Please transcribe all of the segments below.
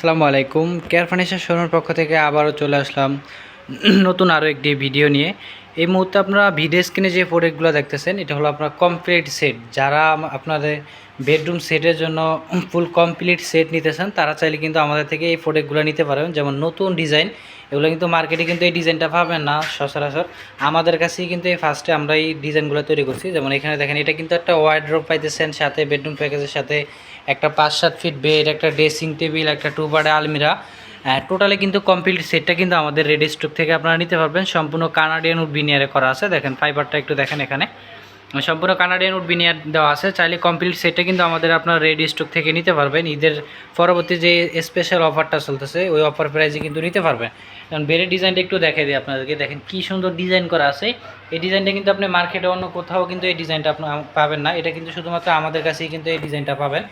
আসসালামু আলাইকুম। Care furniture শোরুমের পক্ষ থেকে আবারও চলে আসলাম নতুন আরও একটি ভিডিও নিয়ে। এই মুহূর্তে আপনারা ভিডিও স্ক্রিনে যে প্রোডাক্টগুলো দেখতেছেন, এটা হলো আপনার কমপ্লিট সেট যারা আপনাদের বেডরুম সেটের জন্য ফুল কমপ্লিট সেট নিতে চান তারা চাইলে কিন্তু আমাদের থেকে এই প্রোডাক্টগুলো নিতে পারেন। যেমন নতুন ডিজাইন এগুলো কিন্তু মার্কেটে কিন্তু এই ডিজাইনটা পাবেন না, সচরাচর। আমাদের কাছেই কিন্তু এই ফার্স্টে আমরা এই ডিজাইনগুলো তৈরি করছি। যেমন এখানে দেখেন, এটা কিন্তু একটা ওয়াইড্রোপ পাইতেছেন, সাথে বেডরুম প্যাকেজের সাথে একটা পাঁচ সাত ফিট বেড একটা ড্রেসিং টেবিল একটা টু বার্ডে আলমিরা টোটালি কিন্তু কমপ্লিট সেটটা কিন্তু আমাদের রেডি স্টক থেকে আপনারা নিতে পারবেন। সম্পূর্ণ কানাডিয়ান উড বিনিয়ারে করা আছে। দেখেন ফাইবারটা একটু দেখেন এখানে। সম্পূর্ণ কানাডিয়ান উড বিনিয়ার দেওয়া আছে। চাইলে কমপ্লিট সেটটা কিন্তু আমাদের আপনার রেডি স্টক থেকে নিতে পারবেন। ঈদের পরবর্তী যে স্পেশাল অফারটা চলতেছে, ওই অফার প্রাইসে কিন্তু নিতে পারবেন। কারণ বেড়ে ডিজাইনটা একটু দেখে দিই আপনাদেরকে। দেখেন কি সুন্দর ডিজাইন করা আছে। এই ডিজাইনটা কিন্তু আপনি মার্কেটে অন্য কোথাও কিন্তু এই ডিজাইনটা আপনার পাবেন না। এটা কিন্তু শুধুমাত্র আমাদের কাছেই কিন্তু এই ডিজাইনটা পাবেন।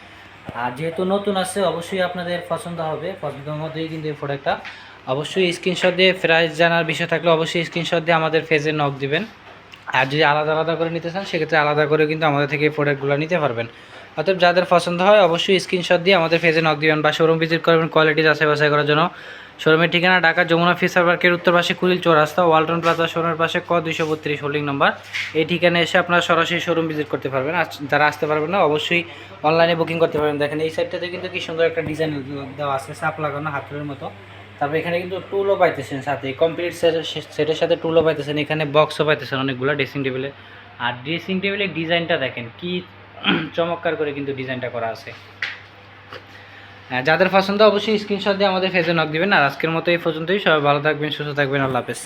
আর যেহেতু নতুন আছে, অবশ্যই আপনাদের পছন্দ হবে। পছন্দের মধ্যেই কিন্তু এই প্রোডাক্টটা অবশ্যই স্ক্রিনশট দিয়ে প্রাইস জানার বিষয় থাকলে অবশ্যই স্ক্রিনশট দিয়ে আমাদের ফেজে নক দিবেন। আর যদি আলাদা আলাদা করে নিতে চান, সেক্ষেত্রে আলাদা করে কিন্তু আমাদের থেকে এই প্রোডাক্টগুলো নিতে পারবেন। অতএব যাদের পছন্দ হয়, অবশ্যই স্ক্রিনশট দিয়ে আমাদের ফেজে নক দিবেন বা শোরুম ভিজিট করবেন কোয়ালিটি যাচাই বাছাই করার জন্য। শোরুমের ঠিকানা ঢাকা, যমুনা ফিসার পার্কের উত্তর পাশে কুড়িল চৌরাস্তা ওয়ালটন প্লাজা শোরুমের পাশে ক দুইশো বত্রিশ হোল্ডিং নম্বর এই ঠিকানায় এসে আপনারা সরাসরি শোরুম ভিজিট করতে পারবেন। আর যারা আসতে পারবেন না, অবশ্যই অনলাইনে বুকিং করতে পারবেন। দেখেন এই সাইডটাতে কিন্তু কি সুন্দর একটা ডিজাইন দেওয়া আছে, সাপ লাগানো হাতের মতো। তারপর এখানে কিন্তু টুলও পাইতেছেন সাথে কমপ্লিট সেটের সাথে টুলও পাইতেছেন এখানে বক্সও পাইতেছেন অনেকগুলো ড্রেসিং টেবিলে আর ড্রেসিং টেবিলের ডিজাইনটা দেখেন কি চমৎকার করে কিন্তু ডিজাইনটা করা আছে। হ্যাঁ, যাদের পছন্দ অবশ্যই স্ক্রিনশট দিয়ে আমাদের ফেজে নক দেবেন। আর আজকের মতো এই পর্যন্তই। সবাই ভালো থাকবেন সুস্থ থাকবেন। আল্লাহ হাফেজ।